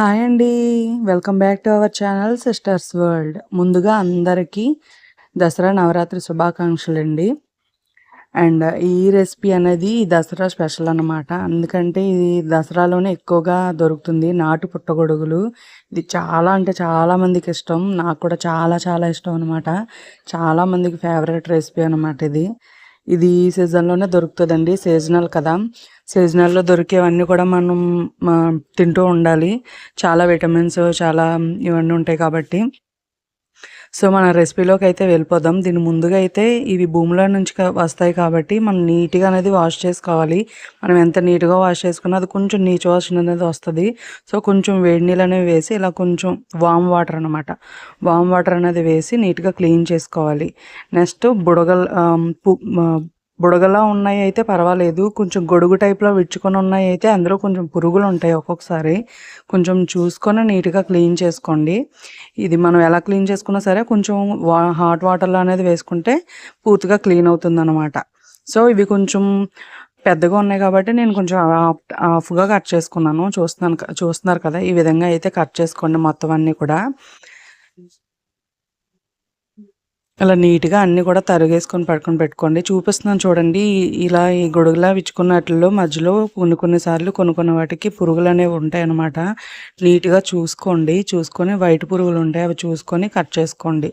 Hi అండి. Welcome back to our channel Sisters World. ముందుగా అందరికీ దసరా నవరాత్రి శుభాకాంక్షలు అండి అండ్ ఈ రెసిపీ అనేది దసరా స్పెషల్ అనమాట ఎందుకంటే ఇది దసరాలోనే ఎక్కువగా దొరుకుతుంది. నాటు పుట్టగొడుగులు. ఇది చాలా అంటే చాలా మందికి ఇష్టం. నాకు కూడా చాలా చాలా ఇష్టం అనమాట చాలా మందికి ఫేవరెట్ రెసిపీ అనమాట ఇది. ఇది ఈ సీజన్లోనే దొరుకుతుందండి. సీజనల్ కదా. సీజనల్లో దొరికేవన్నీ కూడా మనం తింటూ ఉండాలి. చాలా విటమిన్స్ చాలా ఇవన్నీ ఉంటాయి కాబట్టి. సో మన రెసిపీలోకి అయితే వెళ్ళిపోదాం. దీని ముందుగా అయితే ఇవి భూమిలో నుంచి వస్తాయి కాబట్టి మనం నీట్గా అనేది వాష్ చేసుకోవాలి. మనం ఎంత నీట్గా వాష్ చేసుకున్నా అది కొంచెం నీచు వాసన అనేది వస్తుంది. సో కొంచెం వేడి నీళ్ళు అనేవి వేసి ఇలా కొంచెం వామ్ వాటర్ అనమాట వామ్ వాటర్ అనేది వేసి నీట్గా క్లీన్ చేసుకోవాలి. నెక్స్ట్ బుడగల్ బుడగలా ఉన్నాయి అయితే పర్వాలేదు. కొంచెం గొడుగు టైప్లో విచ్చుకొని ఉన్నాయి అయితే అందులో కొంచెం పురుగులు ఉంటాయి ఒక్కొక్కసారి. కొంచెం చూసుకొని నీట్గా క్లీన్ చేసుకోండి. ఇది మనం ఎలా క్లీన్ చేసుకున్నా సరే కొంచెం హాట్ వాటర్లో అనేది వేసుకుంటే పూర్తిగా క్లీన్ అవుతుందన్నమాట. సో ఇవి కొంచెం పెద్దగా ఉన్నాయి కాబట్టి నేను కొంచెం హాఫ్గా కట్ చేసుకున్నాను. చూస్తున్నాను చూస్తున్నారు కదా? ఈ విధంగా అయితే కట్ చేసుకోండి మొత్తం అన్నీ కూడా. ఇలా నీట్గా అన్నీ కూడా తరిగేసుకొని పడుకొని పెట్టుకోండి. చూపిస్తున్నాను చూడండి ఇలా ఈ గొడుగులా విచ్చుకున్నట్లో మధ్యలో కొన్ని కొన్నిసార్లు కొన్ని కొన్ని వాటికి పురుగులు అనేవి ఉంటాయి అన్నమాట నీట్గా చూసుకోండి. చూసుకొని వైట్ పురుగులు ఉంటాయి అవి చూసుకొని కట్ చేసుకోండి.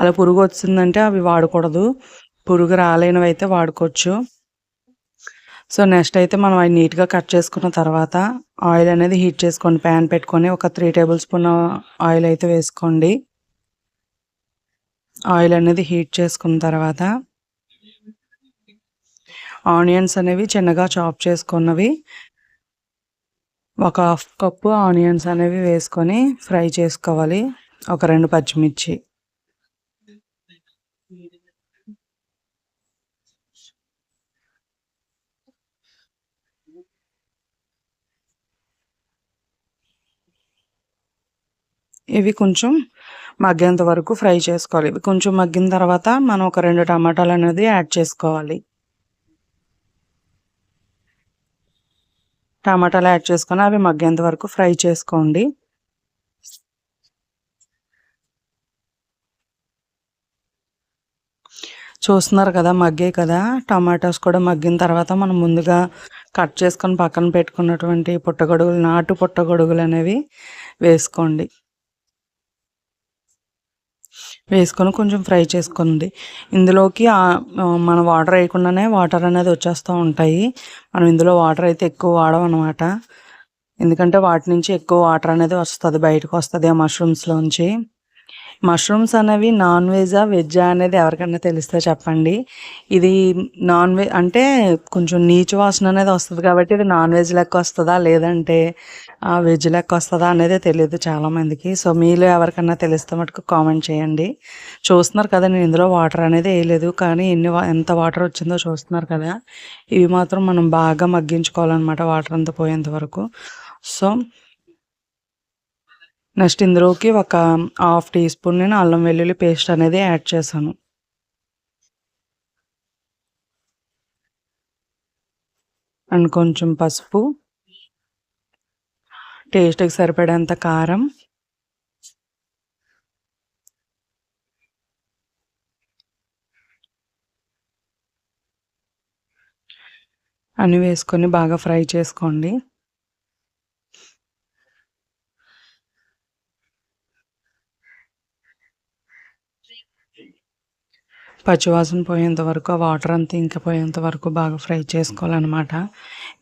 అలా పురుగు వచ్చిందంటే అవి వాడకూడదు. పురుగు రాలేనివి అయితే వాడుకోవచ్చు. సో నెక్స్ట్ అయితే మనం అవి నీట్గా కట్ చేసుకున్న తర్వాత ఆయిల్ అనేది హీట్ చేసుకోండి. ప్యాన్ పెట్టుకొని ఒక త్రీ టేబుల్ స్పూన్ ఆయిల్ అయితే వేసుకోండి. ఆయిల్ అనేది హీట్ చేసుకున్న తర్వాత ఆనియన్స్ అనేవి చిన్నగా చాప్ చేసుకున్నవి. ఒక హాఫ్ కప్పు ఆనియన్స్ అనేవి వేసుకొని ఫ్రై చేసుకోవాలి. ఒక రెండు పచ్చిమిర్చి. ఇవి కొంచెం మగ్గేంత వరకు ఫ్రై చేసుకోవాలి. కొంచెం మగ్గిన తర్వాత మనం ఒక రెండు టమాటాలు అనేది యాడ్ చేసుకోవాలి. టమాటాలు యాడ్ చేసుకొని అవి మగ్గేంత వరకు ఫ్రై చేసుకోండి. చూస్తున్నారు కదా మగ్గే కదా. టమాటాస్ కూడా మగ్గిన తర్వాత మనం ముందుగా కట్ చేసుకొని పక్కన పెట్టుకున్నటువంటి పుట్టగొడుగులు నాటు పుట్టగొడుగులు అనేవి వేసుకోండి. వేసుకొని కొంచెం ఫ్రై చేసుకుంది ఇందులోకి మన వాటర్ వేయకుండానే వాటర్ అనేది వచ్చేస్తూ ఉంటాయి. మనం ఇందులో వాటర్ అయితే ఎక్కువ వాడడం అనమాట ఎందుకంటే వాటి నుంచి ఎక్కువ వాటర్ అనేది వస్తుంది బయటకు వస్తుంది ఆ మష్రూమ్స్లోంచి మష్రూమ్స్ అనేవి నాన్ వెజా వెజ్జా అనేది ఎవరికైనా తెలిస్తే చెప్పండి. ఇది నాన్ వెజ్ అంటే కొంచెం నీచు వాసన అనేది వస్తుంది కాబట్టి ఇది నాన్ వెజ్ లెక్క వస్తుందా లేదంటే వెజ్ లెక్క వస్తుందా అనేది తెలియదు చాలామందికి. సో మీలో ఎవరికైనా తెలిస్తే మటుకు కామెంట్ చేయండి. చూస్తున్నారు కదా నేను ఇందులో వాటర్ అనేది వేయలేదు కానీ ఎన్ని ఎంత వాటర్ వచ్చిందో చూస్తున్నారు కదా. ఇవి మాత్రం మనం బాగా మగ్గించుకోవాలన్నమాట వాటర్ అంతా పోయేంత వరకు. సో నెక్స్ట్ ఇందులోకి ఒక హాఫ్ టీ స్పూన్ నేను అల్లం వెల్లుల్లి పేస్ట్ అనేది యాడ్ చేశాను. అండ్ కొంచెం పసుపు. టేస్ట్కి సరిపడేంత కారం. అన్నీ వేసుకొని బాగా ఫ్రై చేసుకోండి. పచ్చివాసన పోయేంత వరకు ఆ వాటర్ అంతా ఇంకిపోయేంత వరకు బాగా ఫ్రై చేసుకోవాలన్నమాట.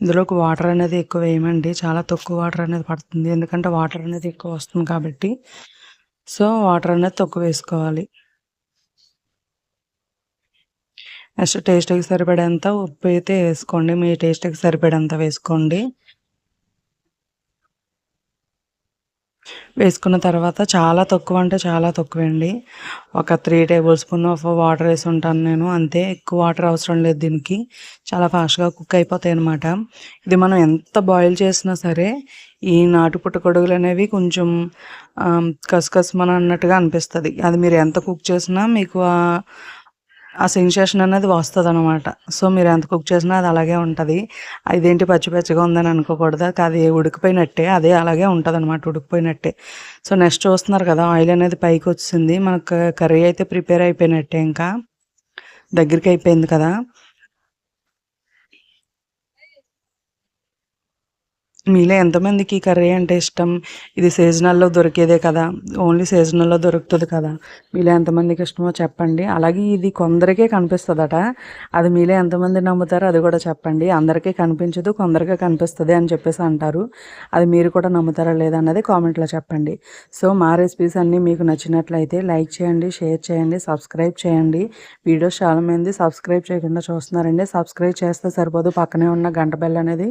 ఇందులోకి వాటర్ అనేది ఎక్కువ వేయమండి. చాలా తక్కువ వాటర్ అనేది పడుతుంది. ఎందుకంటే వాటర్ అనేది ఎక్కువ వస్తుంది కాబట్టి. సో వాటర్ అనేది తక్కువ వేసుకోవాలి. నెక్స్ట్ టేస్ట్కి సరిపడేంత ఉప్పు అయితే వేసుకోండి. మీ టేస్ట్కి సరిపడేంత వేసుకోండి. వేసుకున్న తర్వాత చాలా తక్కువ అంటే చాలా తక్కువ అండి ఒక three tablespoon of water వేసి ఉంటాను నేను. అంతే ఎక్కువ వాటర్ అవసరం లేదు దీనికి. చాలా ఫాస్ట్గా కుక్ అయిపోతాయి అనమాట ఇది మనం ఎంత బాయిల్ చేసినా సరే ఈ నాటు పుట్టగొడుగులు అనేవి కొంచెం కసకసమని అన్నట్టుగా అనిపిస్తుంది. అది మీరు ఎంత కుక్ చేసినా మీకు ఆ సెన్సేషన్ అనేది వస్తుంది అనమాట సో మీరు ఎంత కుక్ చేసినా అది అలాగే ఉంటుంది. ఇదేంటి పచ్చి పచ్చిగా ఉందని అనుకోకూడదు. అది ఉడికిపోయినట్టే అదే అలాగే ఉంటుంది అనమాట ఉడికిపోయినట్టే. సో నెక్స్ట్ చూస్తున్నారు కదా ఆయిల్ అనేది పైకి వచ్చింది మనకు కర్రీ అయితే ప్రిపేర్ అయిపోయినట్టే ఇంకా. దగ్గరికి అయిపోయింది కదా. మీలో ఎంతమందికి కర్రీ అంటే ఇష్టం? ఇది సీజనల్లో దొరికేదే కదా. ఓన్లీ సీజనల్లో దొరుకుతుంది కదా. మీలో ఎంతమందికి ఇష్టమో చెప్పండి. అలాగే ఇది కొందరికే కనిపిస్తుందట. అది మీలో ఎంతమంది నమ్ముతారో అది కూడా చెప్పండి. అందరికీ కనిపించదు కొందరికే కనిపిస్తుంది అని చెప్పేసి అంటారు. అది మీరు కూడా నమ్ముతారా లేదా అన్నది కామెంట్లో చెప్పండి. సో మా రెసిపీస్ అన్నీ మీకు నచ్చినట్లయితే లైక్ చేయండి షేర్ చేయండి సబ్స్క్రైబ్ చేయండి. వీడియోస్ చాలామంది సబ్స్క్రైబ్ చేయకుండా చూస్తున్నారండి. సబ్స్క్రైబ్ చేస్తే సరిపోదు. పక్కనే ఉన్న గంట బెల్ అనేది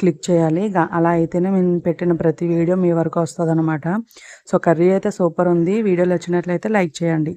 క్లిక్ చేయాలి. అలా అయితేనే మేము పెట్టిన ప్రతి వీడియో మీ వరకు వస్తుంది అనమాట సో కర్రీ అయితే సూపర్ ఉంది. వీడియోలు వచ్చినట్లయితే లైక్ చేయండి.